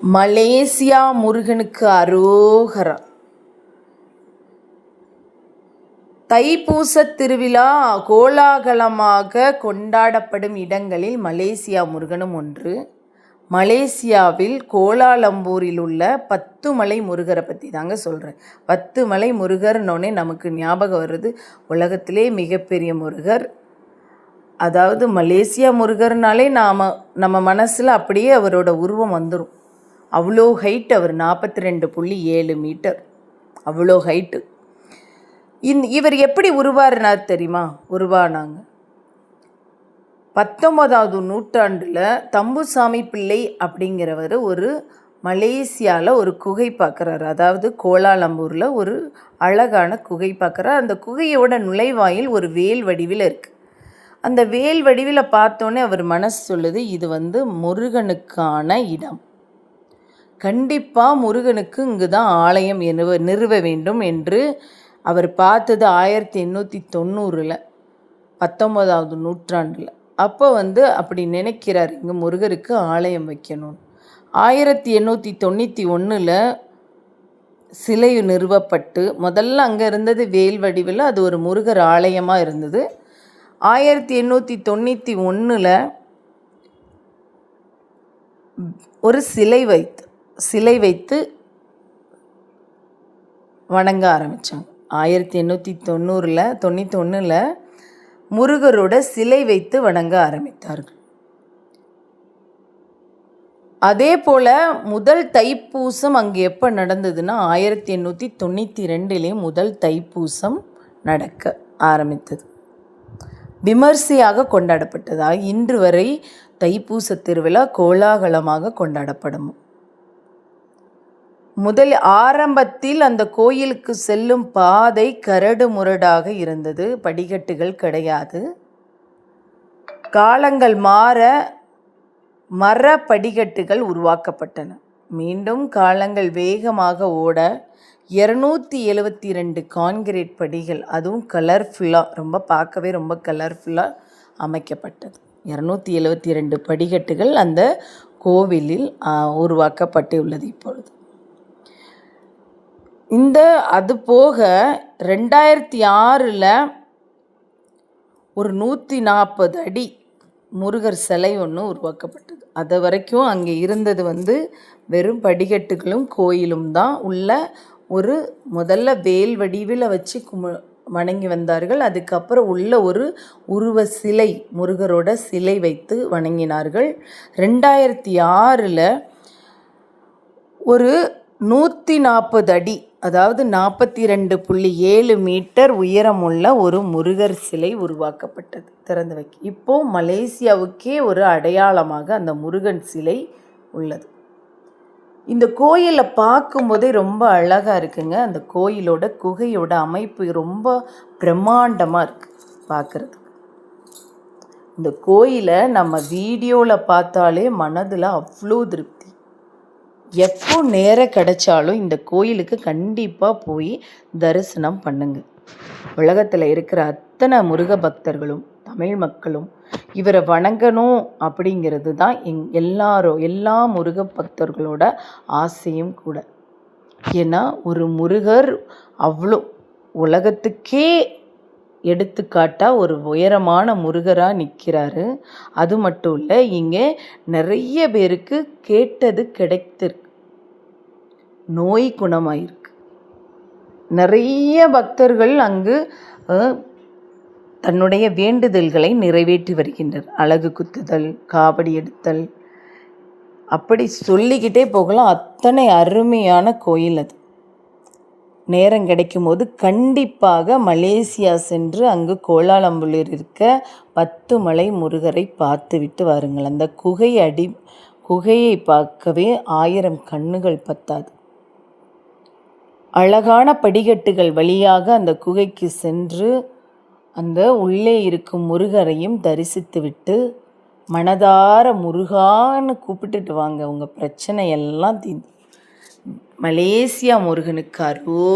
Malaysia முருகனுக்கு அரோகரா தைப்பூசத் திருவிழா கோலாகலமாக கொண்டாடப்படும் இடங்களில் மலேசியா முருகனும் ஒன்று. மலேசியாவில் கோலாலம்பூரில் உள்ள பத்து மலை முருகரை பற்றி தாங்க சொல்கிறேன் பத்து மலை முருகர்னோடனே நமக்கு ஞாபகம் வருது. உலகத்திலே மிகப்பெரிய முருகர். அதாவது மலேசியா முருகர்னாலே நாம் நம்ம மனசில் அப்படியே அவரோட உருவம் வந்துடும் அவ்வளோ ஹைட் அவர் நாற்பத்தி ரெண்டு புள்ளி ஏழு மீட்டர் அவ்வளோ ஹைட்டு இந் இவர் எப்படி உருவாருனார் தெரியுமா? உருவானாங்க. பத்தொன்பதாவது நூற்றாண்டில் தம்புசாமி பிள்ளை அப்படிங்கிறவர் ஒரு மலேசியாவில் ஒரு குகை பார்க்குறாரு அதாவது கோலாலம்பூரில் ஒரு அழகான குகை பார்க்குறாரு அந்த குகையோட நுழைவாயில் ஒரு வேல் வடிவில் இருக்குது அந்த வேல் வடிவில் பார்த்தோன்னே அவர் மனசு சொல்லுது இது வந்து முருகனுக்கான இடம். கண்டிப்பாக முருகனுக்கு இங்கு தான் ஆலயம் நிறுவ நிறுவ வேண்டும் என்று அவர் பார்த்தது ஆயிரத்தி எண்ணூற்றி தொண்ணூறில் பத்தொம்போதாவது நூற்றாண்டில். அப்போ வந்து அப்படி நினைக்கிறார் இங்கே முருகருக்கு ஆலயம் வைக்கணும் ஆயிரத்தி எண்ணூற்றி தொண்ணூற்றி ஒன்றில் சிலை நிறுவப்பட்டு முதல்ல அங்கே இருந்தது வேல் வடிவில் அது ஒரு முருகர் ஆலயமாக இருந்தது. ஆயிரத்தி எண்ணூற்றி தொண்ணூற்றி ஒன்றில் ஒரு சிலை வைத்து சிலை வைத்து வணங்க ஆரம்பித்தாங்க ஆயிரத்தி எண்ணூற்றி தொண்ணூறில் தொண்ணூற்றி ஒன்றில் முருகரோட சிலை வைத்து வணங்க ஆரம்பித்தார்கள். அதே போல் முதல் தைப்பூசம் அங்கே எப்போ நடந்ததுன்னா ஆயிரத்தி எண்ணூற்றி தொண்ணூற்றி ரெண்டுலேயே முதல் தைப்பூசம் நடக்க ஆரம்பித்தது. விமர்சையாக கொண்டாடப்பட்டதாக இன்று வரை தைப்பூச திருவிழா கோலாகலமாக கொண்டாடப்படும்? முதல் ஆரம்பத்தில் அந்த கோயிலுக்கு செல்லும் பாதை கரடு முரடாக இருந்தது. படிக்கட்டுகள் கிடையாது. காலங்கள் மாற மர படிக்கட்டுகள் உருவாக்கப்பட்டன. மீண்டும் காலங்கள் வேகமாக ஓட இரநூத்தி எழுவத்தி ரெண்டு கான்கிரீட் படிகள் அதுவும் கலர்ஃபுல்லாக ரொம்ப பார்க்கவே ரொம்ப கலர்ஃபுல்லாக அமைக்கப்பட்டது. இரநூத்தி எழுவத்தி ரெண்டு படிக்கட்டுகள் அந்த கோவிலில் உருவாக்கப்பட்டுள்ளது இப்பொழுது. இந்த அது போக ரெண்டாயிரத்தி ஆறில் ஒரு நூற்றி நாற்பது அடி முருகர் சிலை ஒன்று உருவாக்கப்பட்டது. அது வரைக்கும் அங்கே இருந்தது வந்து வெறும் படிக்கட்டுகளும் கோயிலும் தான். உள்ள ஒரு முதல்ல வேல் வடிவில் வச்சு கும வணங்கி வந்தார்கள். அதுக்கப்புறம் உள்ள ஒரு உருவ சிலை முருகரோட சிலை வைத்து வணங்கினார்கள். ரெண்டாயிரத்தி ஆறில் ஒரு நூற்றி நாற்பது அடி அதாவது நாற்பத்தி ரெண்டு புள்ளி ஏழு மீட்டர் உயரமுள்ள ஒரு முருகர் சிலை உருவாக்கப்பட்டது திறந்து வைக்க. இப்போது மலேசியாவுக்கே ஒரு அடையாளமாக அந்த முருகன் சிலை உள்ளது. இந்த கோயிலை பார்க்கும்போதே ரொம்ப அழகாக இருக்குங்க. அந்த கோயிலோட குகையோட அமைப்பு ரொம்ப பிரம்மாண்டமாக இருக்குது பார்க்குறது இந்த கோயிலை நம்ம வீடியோவில் பார்த்தாலே மனதில் அவ்வளோ திருப்தி. எப்போ நேரம் கிடைச்சாலும் இந்த கோயிலுக்கு கண்டிப்பாக போய் தரிசனம் பண்ணுங்க. உலகத்தில் இருக்கிற அத்தனை முருக பக்தர்களும் தமிழ் மக்களும் இவரை வணங்கணும் அப்படிங்கிறது தான் எங் எல்லாரும் எல்லா முருக பக்தர்களோட ஆசையும் கூட. ஏன்னா ஒரு முருகர் அவ்வளோ உலகத்துக்கே எடுத்துக்காட்டாக ஒரு உயரமான முருகராக நிற்கிறாரு அது மட்டும் இல்லை இங்கே நிறைய பேருக்கு கேட்டது கிடைத்திருக்கு. நோய் குணமாயிருக்கு. நிறைய பக்தர்கள் அங்கு தன்னுடைய வேண்டுதல்களை நிறைவேற்றி வருகின்றனர். அழகு குத்துதல் காவடி எடுத்தல். அப்படி சொல்லிக்கிட்டே போகலாம். அத்தனை அருமையான கோயில் அது. நேரம் கிடைக்கும் போது கண்டிப்பாக மலேசியா சென்று அங்கு கோலாலம்புலில் இருக்க பத்து மலை முருகரை பார்த்துவிட்டு வாருங்கள். அந்த குகை அடி குகையை பார்க்கவே ஆயிரம் கண்ணுகள் பத்தாது. அழகான படிக்கட்டுகள் வழியாக அந்த குகைக்கு சென்று அந்த உள்ளே இருக்கும் முருகரையும் தரிசித்துவிட்டு மனதார முருகான்னு கூப்பிட்டுட்டு வாங்க. உங்கள் பிரச்சனை எல்லாம் மலேசியா முருகனுக்கு அரோ